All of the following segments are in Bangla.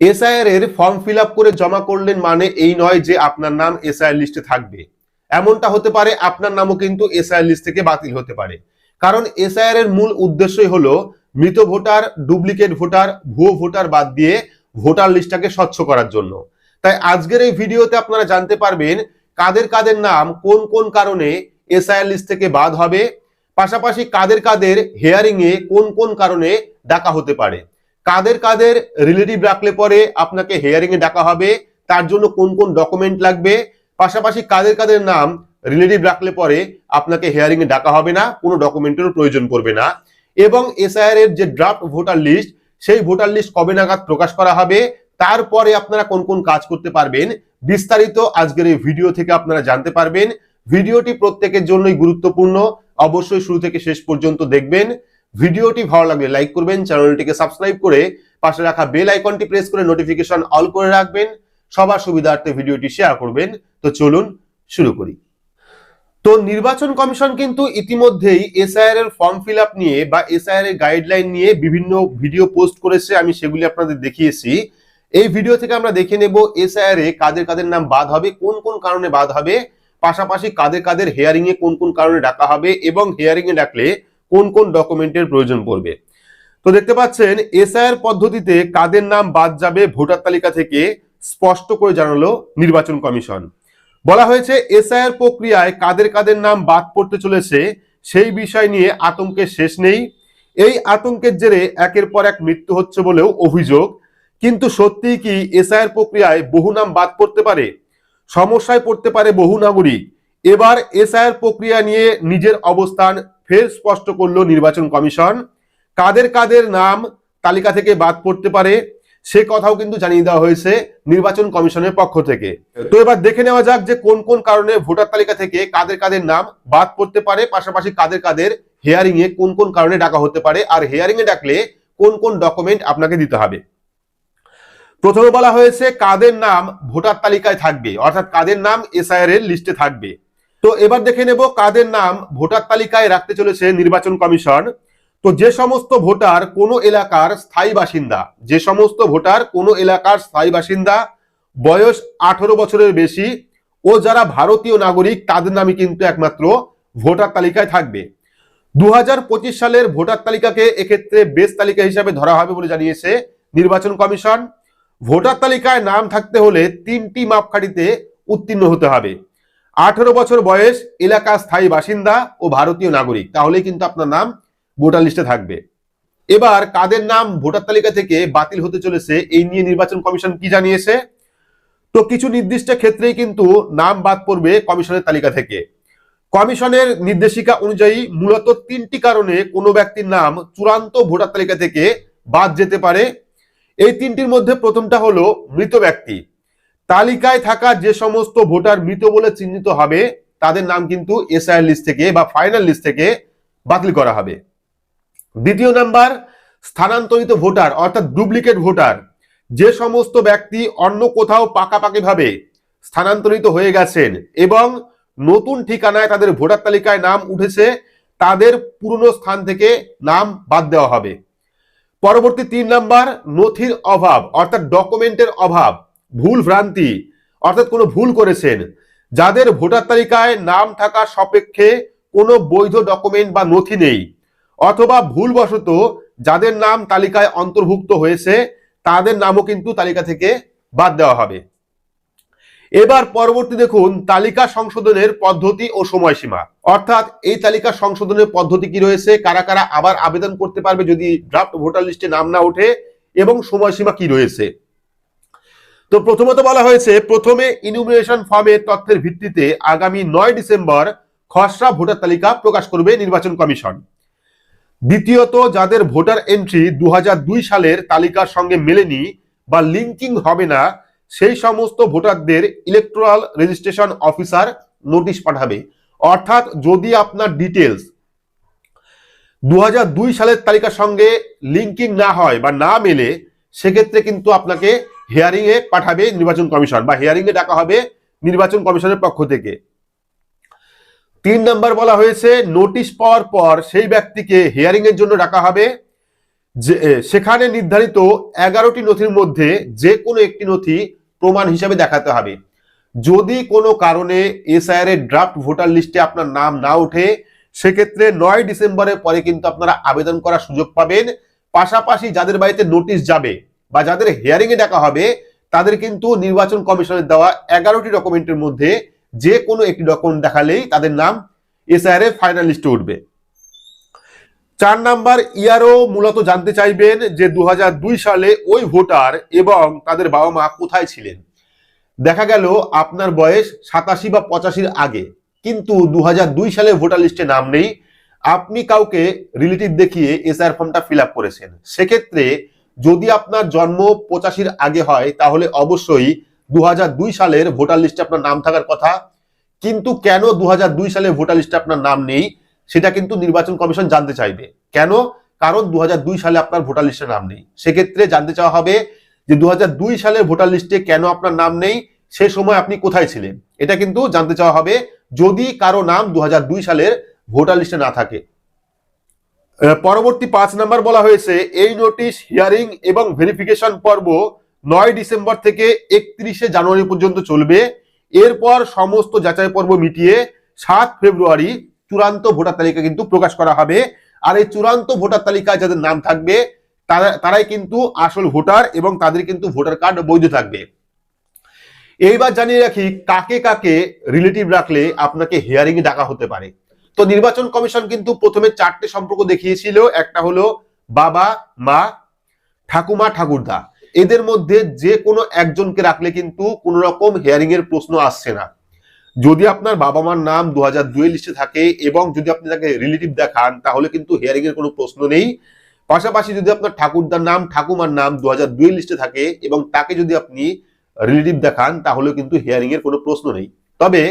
এসআইআর এর ফর্ম ফিল করে জমা করলেন মানে এই নয় যে আপনার নাম এসআইআর লিস্টে থাকবে। এমনটা হতে পারে আপনার নামও কিন্তু এসআইআর লিস্ট থেকে বাতিল হতে পারে। কারণ এসআইআর এর মূল উদ্দেশ্যই হলো মৃত ভোটার ডুপ্লিকেট ভোটার, ভুয়ো ভোটার বাদ দিয়ে ভোটার লিস্টটাকে স্বচ্ছ করার জন্য। তাই আজকের এই ভিডিওতে আপনারা জানতে পারবেন কাদের কাদের নাম কোন কোন কারণে এসআইআর লিস্ট থেকে বাদ হবে। পাশাপাশি কাদের কাদের হেয়ারিং এ কোন কোন কারণে ডাকা হতে পারে। কাদের কাদের রিলেটিভ রাখলে পরে আপনাকে হেয়ারিং এ ডাকা হবে, তার জন্য কোন কোন ডকুমেন্ট লাগবে, পাশাপাশি কাদের কাদের নাম রিলেটিভ রাখলে পরে আপনাকে হেয়ারিং এ ডাকা হবে না, কোনো ডকুমেন্টেরও প্রয়োজন পড়বে না। এবং এসআইআর এর যে ড্রাফট ভোটার লিস্ট সেই ভোটার লিস্ট কবে নাগাদ প্রকাশ করা হবে, তারপরে আপনারা কোন কোন কাজ করতে পারবেন, বিস্তারিত আজকের এই ভিডিও থেকে আপনারা জানতে পারবেন। ভিডিওটি প্রত্যেকের জন্যই গুরুত্বপূর্ণ, অবশ্যই শুরু থেকে শেষ পর্যন্ত দেখবেন। ভিডিওটি ভালো লাগলে লাইক করবেন, চ্যানেলটিকে সাবস্ক্রাইব করে পাশে রাখা বেল আইকনটি প্রেস করে নোটিফিকেশন অল করে রাখবেন, সবার সুবিধার্থে ভিডিওটি শেয়ার করবেন। তো চলুন শুরু করি। তো নির্বাচন কমিশন কিন্তু ইতিমধ্যেই এসআইআর এর ফর্ম ফিল আপ নিয়ে বা এসআইআর এর গাইডলাইন নিয়ে বিভিন্ন ভিডিও পোস্ট করেছে, আমি সেগুলি আপনাদের দেখিয়েছি। এই ভিডিও থেকে আমরা দেখে নেব এসআইআর এ কাদের কাদের নাম বাদ হবে, কোন কোন কারণে বাদ হবে, পাশাপাশি কাদের কাদের হেয়ারিং এ কোন কোন কারণে ডাকা হবে এবং হেয়ারিং এ ডাকলে কোন কোন ডকুমেন্টের প্রয়োজন পড়বে। তো দেখতে পাচ্ছেন, এসআইআর পদ্ধতিতে কাদের নাম বাদ যাবে ভোটার তালিকা থেকে স্পষ্ট করে জানালো নির্বাচন কমিশন। বলা হয়েছে, এসআইআর প্রক্রিয়ায় কাদের কাদের নাম বাদ পড়তে চলেছে সেই বিষয় নিয়ে আতঙ্কের শেষ নেই। এই আতঙ্কের জেরে একের পর এক মৃত্যু হচ্ছে বলেও অভিযোগ। কিন্তু সত্যিই কি এসআইআর প্রক্রিয়ায় বহু নাম বাদ পড়তে পারে? সমস্যায় পড়তে পারে বহু নাগরিক। এবার এসআইআর প্রক্রিয়া নিয়ে নিজের অবস্থান ফের স্পষ্ট করল নির্বাচন কমিশন। কাদের কাদের নাম তালিকা থেকে বাদ পড়তে পারে, সে কথাও কিন্তু জানিয়ে দেওয়া হয়েছে নির্বাচন কমিশনের পক্ষ থেকে। তো এবার দেখে নেওয়া যাক যে কোন কোন কারণে ভোটার তালিকা থেকে কাদের কাদের নাম বাদ পড়তে পারে, পাশাপাশি কাদের কাদের হেয়ারিং এ কোন কোন কারণে ডাকা হতে পারে, আর হেয়ারিং এ ডাকলে কোন কোন ডকুমেন্ট আপনাকে দিতে হবে। প্রথমে বলা হয়েছে কাদের নাম ভোটার তালিকায় থাকবে, অর্থাৎ কাদের নাম এসআইআর এর লিস্টে থাকবে। তো এবার দেখে নেব কাদের নাম ভোটার তালিকায় রাখতে চলেছে নির্বাচন কমিশন। তো যে সমস্ত ভোটার কোনো এলাকার স্থায়ী বাসিন্দা, যে সমস্ত ভোটার কোনো এলাকার স্থায়ী বাসিন্দা, বয়স আঠারো বছরের বেশি, ও যারা ভারতীয় নাগরিক, তাদের নামই কিন্তু একমাত্র ভোটার তালিকায় থাকবে। দু হাজার পঁচিশ সালের ভোটার তালিকাকে এক্ষেত্রে বেস তালিকা হিসাবে ধরা হবে বলে জানিয়েছে নির্বাচন কমিশন। ভোটার তালিকায় নাম থাকতে হলে তিনটি মাপকাঠিতে উত্তীর্ণ হতে হবে। আঠেরো বছর বয়স এলাকার স্থায়ী বাসিন্দা ও ভারতীয় নাগরিক। তাহলেই কিন্তু আপনার নাম ভোটার লিস্টে থাকবে। এবার কাদের নাম ভোটার তালিকা থেকে বাতিল হতে চলেছে, এই নিয়ে নির্বাচন কমিশন কি জানিয়েছে? তো কিছু নির্দিষ্ট ক্ষেত্রেই কিন্তু নাম বাদ পড়বে কমিশনের তালিকা থেকে। কমিশনের নির্দেশিকা অনুযায়ী মূলত তিনটি কারণে কোনো ব্যক্তির নাম চূড়ান্ত ভোটার তালিকা থেকে বাদ যেতে পারে। এই তিনটির মধ্যে প্রথমটা হলো মৃত ব্যক্তি। তালিকায় থাকা যে সমস্ত ভোটার মৃত বলে চিহ্নিত হবে, তাদের নাম কিন্তু এসআইআর লিস্ট থেকে বা ফাইনাল লিস্ট থেকে বাতিল করা হবে। দ্বিতীয় নাম্বার, স্থানান্তরিত ভোটার অর্থাৎ ডুপ্লিকেট ভোটার। যে সমস্ত ব্যক্তি অন্য কোথাও পাকাপাকিভাবে স্থানান্তরিত হয়ে গেছেন এবং নতুন ঠিকানায় তাদের ভোটার তালিকায় নাম উঠেছে, তাদের পুরনো স্থান থেকে নাম বাদ দেওয়া হবে। পরবর্তী তিন নাম্বার, নথির অভাব অর্থাৎ ডকুমেন্টের অভাব। ভুল ভ্রান্তি, অর্থাৎ কোনো ভুল করেছেন, যাদের ভোটার তালিকায় নাম থাকার সাপেক্ষে কোনো বৈধ ডকুমেন্ট বা নথি নেই, অথবা ভুলবশত যাদের নাম তালিকায় অন্তর্ভুক্ত হয়েছে, তাদের নামও কিন্তু তালিকা থেকে বাদ দেওয়া হবে। এবার পরবর্তী দেখুন, তালিকা সংশোধনের পদ্ধতি ও সময়সীমা। অর্থাৎ এই তালিকা সংশোধনের পদ্ধতি কি রয়েছে, কারা কারা আবার আবেদন করতে পারবে যদি ড্রাফট ভোটার লিস্টে নাম না ওঠে, এবং সময়সীমা কি রয়েছে? তো প্রথমত বলা হয়েছে, প্রথমে ইনুমিনেশন ফর্মের তথ্যের ভিত্তিতে আগামী নয় ডিসেম্বর খসড়া ভোটার তালিকা প্রকাশ করবে নির্বাচন কমিশন। দ্বিতীয়ত, যাদের ভোটার এন্ট্রি দু হাজার দুই সালের তালিকার সঙ্গে মেলেনি বা লিঙ্কিং হবে না, সেই সমস্ত ভোটারদের ইলেকট্রাল রেজিস্ট্রেশন অফিসার নোটিশ পাঠাবে। অর্থাৎ যদি আপনার ডিটেলস দু হাজার দুই সালের তালিকার সঙ্গে লিঙ্কিং না হয় বা না মেলে, সেক্ষেত্রে কিন্তু আপনাকে হিয়ারিং এ পাঠাবে নির্বাচন কমিশন বা হিয়ারিং এ ডাকা হবে নির্বাচন কমিশনের পক্ষ থেকে। তিন নম্বর বলা হয়েছে নোটিশ পাওয়ার পর সেই ব্যক্তিকে হিয়ারিং এর জন্য ডাকা হবে। যে সেখানে নির্ধারিত এগারোটি নথির মধ্যে যে কোনো একটি নথি প্রমাণ হিসাবে দেখাতে হবে। যদি কোনো কারণে এসআইআর এর ড্রাফট ভোটার লিস্টে আপনার নাম না ওঠে, সেক্ষেত্রে নয় ডিসেম্বরের পরে কিন্তু আপনারা আবেদন করার সুযোগ পাবেন। পাশাপাশি যাদের বাড়িতে নোটিশ যাবে বা যাদের হিয়ারিং এ ডাকা হবে, তাদের কিন্তু নির্বাচন কমিশনের দেওয়া এগারোটি ডকুমেন্টের মধ্যে যে কোনো একটি ডকুমেন্ট দেখালেই তাদের নাম এসআইআর এর ফাইনাল লিস্টে উঠবে। চার নাম্বার, ইয়ারও মূলত জানতে চাইবেন যে দু হাজার দুই সালে ওই ভোটার এবং তাদের বাবা মা কোথায় ছিলেন। দেখা গেল আপনার বয়স সাতাশি বা পঁচাশির আগে, কিন্তু দু হাজার দুই সালে ভোটার লিস্টে নাম নেই। আপনি কাউকে রিলেটিভ দেখিয়ে এসআর ফর্মটা ফিল করেছেন। সেক্ষেত্রে যদি আপনার জন্ম পঁচাশির আগে হয়, তাহলে অবশ্যই দু হাজার দুই সালের ভোটার লিস্টে আপনার নাম থাকার কথা। কিন্তু কেন দু সালে ভোটার লিস্টে আপনার নাম নেই, সেটা কিন্তু নির্বাচন কমিশন জানতে চাইবে। কেন? কারণ দু হাজার দুই সালে আপনার ভোটার লিস্টে নাম নেই। সেক্ষেত্রে জানতে চাওয়া হবে যে দু হাজার দুই সালের ভোটার লিস্টে কেন আপনার নাম নেই, সে সময় আপনি কোথায় ছিলেন? এটা কিন্তু জানতে চাওয়া হবে যদি কারও নাম দু হাজার দুই সালের ভোটার লিস্টে না থাকে। পরবর্তী পাঁচ নাম্বার বলা হয়েছে, এই নোটিশ হিয়ারিং এবং ভেরিফিকেশন পর্ব নয় ডিসেম্বর থেকে একত্রিশে জানুয়ারি পর্যন্ত চলবে। এরপর সমস্ত যাচাই পর্ব মিটিয়ে সাত ফেব্রুয়ারি চূড়ান্ত ভোটার তালিকা কিন্তু প্রকাশ করা হবে। আর এই চূড়ান্ত ভোটার তালিকায় যাদের নাম থাকবে, তারা, তারাই কিন্তু আসল ভোটার এবং তাদের কিন্তু ভোটার কার্ড বৈধ থাকবে। এইবার জানিয়ে রাখি, কাকে কাকে রিলেটিভ রাখলে আপনাকে হিয়ারিং ডাকা হতে পারে। তো নির্বাচন কমিশন কিন্তু প্রথমে চারটে সম্পর্ক দেখিয়েছিল। একটা হলো বাবা, মা, ঠাকুমা, ঠাকুরদা। এদের মধ্যে যে কোনো একজনকে রাখলে কিন্তু কোন রকম হিয়ারিং এর প্রশ্ন আসছে না। যদি আপনার বাবা মার নাম দু হাজার দুই লিস্টে থাকে এবং যদি আপনি তাকে রিলেটিভ দেখান, তাহলে কিন্তু হিয়ারিং এর কোনো প্রশ্ন নেই। পাশাপাশি যদি আপনার ঠাকুরদার নাম, ঠাকুমার নাম দু হাজার দুই লিস্টে থাকে এবং তাকে যদি আপনি রিলেটিভ দেখান, তাহলে কিন্তু হিয়ারিং এর কোনো প্রশ্ন নেই। তবে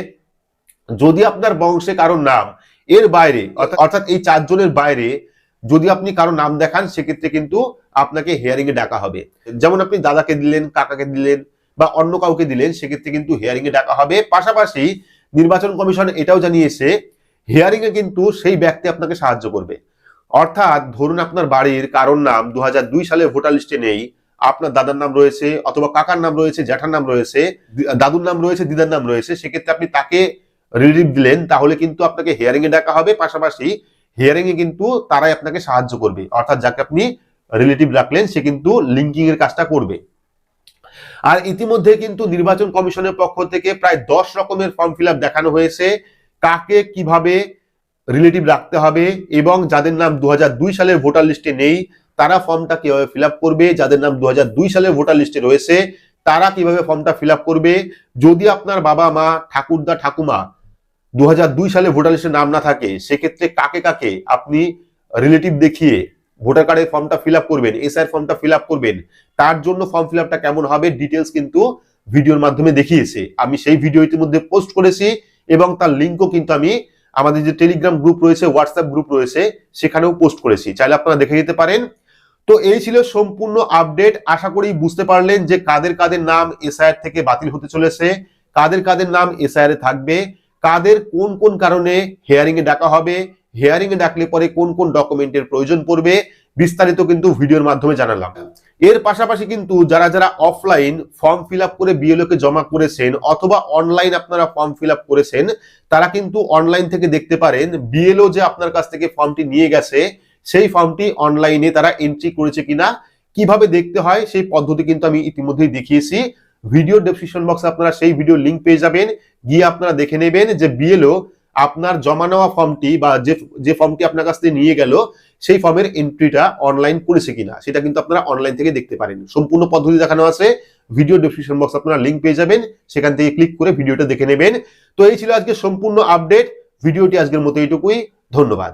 যদি আপনার বংশে কারোর নাম এর বাইরে অর্থাৎ- এই চারজনের বাইরে যদি আপনি কারও নাম দেখান সেক্ষেত্রে কিন্তু আপনাকে হিয়ারিং এ ডাকা হবে। যেমন আপনি দাদাকে দিলেন কাকাকে দিলেন বা অন্য কাউকে দিলেন সেক্ষেত্রে কিন্তু হিয়ারিং এ ডাকা হবে। পাশাপাশি নির্বাচন কমিশন এটাও জানিয়েছে হিয়ারিং এ কিন্তু সেই ব্যক্তি আপনাকে সাহায্য করবে। অর্থাৎ ধরুন আপনার বাড়ির কারোর নাম দু হাজার দুই সালে ভোটার লিস্টে নেই আপনার দাদার নাম রয়েছে অথবা কাকার নাম রয়েছে জ্যাঠার নাম রয়েছে দাদুর নাম রয়েছে দিদার নাম রয়েছে সেক্ষেত্রে আপনি তাকে রিলিভ দিলেন, তাহলে কিন্তু আপনাকে হিয়ারিং এ ডাকা হবে। পাশাপাশি হিয়ারিং এ কিন্তু তারাই আপনাকে সাহায্য করবে। অর্থাৎ যাকে আপনি রিলেটিভ রাখলেন, সে কিন্তু লিঙ্কিং এর কাজটা করবে। আর ইতিমধ্যে কিন্তু নির্বাচন কমিশনের পক্ষ থেকে প্রায় দশ রকমের ফর্ম ফিল দেখানো হয়েছে। কাকে কীভাবে রিলেটিভ রাখতে হবে এবং যাদের নাম দু হাজার দুই সালের ভোটার লিস্টে নেই, তারা ফর্মটা কীভাবে ফিল করবে? যাদের নাম দু হাজার দুই সালের ভোটার লিস্টে রয়েছে, তারা কীভাবে ফর্মটা ফিল করবে? যদি আপনার বাবা মা, ঠাকুরদা, ঠাকুমা দু হাজার দুই সালে ভোটার লিস্টে নাম না থাকে, সেক্ষেত্রে কাকে কাকে আপনি রিলেটিভ দেখিয়ে ভোটার কার্ডের ফর্মটা ফিল করবেন এসআর ফর্মটা ফিল করবেন, তার জন্য ফর্ম ফিল কেমন হবে ডিটেলস কিন্তু ভিডিওর মাধ্যমে দেখিয়েছে। আমি সেই ভিডিও ইতিমধ্যে পোস্ট করেছি এবং তার লিঙ্কও কিন্তু আমি আমাদের যে টেলিগ্রাম গ্রুপ রয়েছে হোয়াটসঅ্যাপ গ্রুপ রয়েছে, সেখানেও পোস্ট করেছি। চাইলে আপনারা দেখে নিতে পারেন। তো এই ছিল সম্পূর্ণ আপডেট আশা করি বুঝতে পারলেন যে কাদের কাদের নাম এসআইআর থেকে বাতিল হতে চলেছে, কাদের কাদের নাম এসআইআর থাকবে কাদের কোন কোন কারণে হেয়ারিং এ ডাকা হবে হেয়ারিং এ ডাকলে পরে কোন কোন ডকুমেন্টের প্রয়োজন পড়বে, বিস্তারিত কিন্তু ভিডিওর মাধ্যমে জানালাম। এর পাশাপাশি কিন্তু যারা যারা অফলাইন ফর্ম ফিল করে বিএলও কে জমা করেছেন অথবা অনলাইন আপনারা ফর্ম ফিল করেছেন, তারা কিন্তু অনলাইন থেকে দেখতে পারেন বিএলও যে আপনার কাছ থেকে ফর্মটি নিয়ে গেছে, সেই ফর্মটি অনলাইনে তারা এন্ট্রি করেছে কিনা, কীভাবে দেখতে হয় সেই পদ্ধতি কিন্তু আমি ইতিমধ্যেই দেখিয়েছি। ভিডিও ডেসক্রিপশন বক্সে আপনারা সেই ভিডিও লিংক পেয়ে যাবেন। গিয়ে আপনারা দেখে নেবেন যে বিএলও আপনার জমা নেওয়া ফর্মটি বা যে যে ফর্মটি আপনার কাছ থেকে নিয়ে গেল, সেই ফর্মের এন্ট্রিটা অনলাইন করেছে কিনা, সেটা কিন্তু আপনারা অনলাইন থেকে দেখতে পারেন। সম্পূর্ণ পদ্ধতি দেখানো আছে। ভিডিও ডেসক্রিপশন বক্স আপনারা লিংক পেয়ে যাবেন। সেখান থেকে ক্লিক করে ভিডিওটা দেখে নেবেন। তো এই ছিল আজকে সম্পূর্ণ আপডেট ভিডিওটি আজকের মতো এইটুকুই। ধন্যবাদ।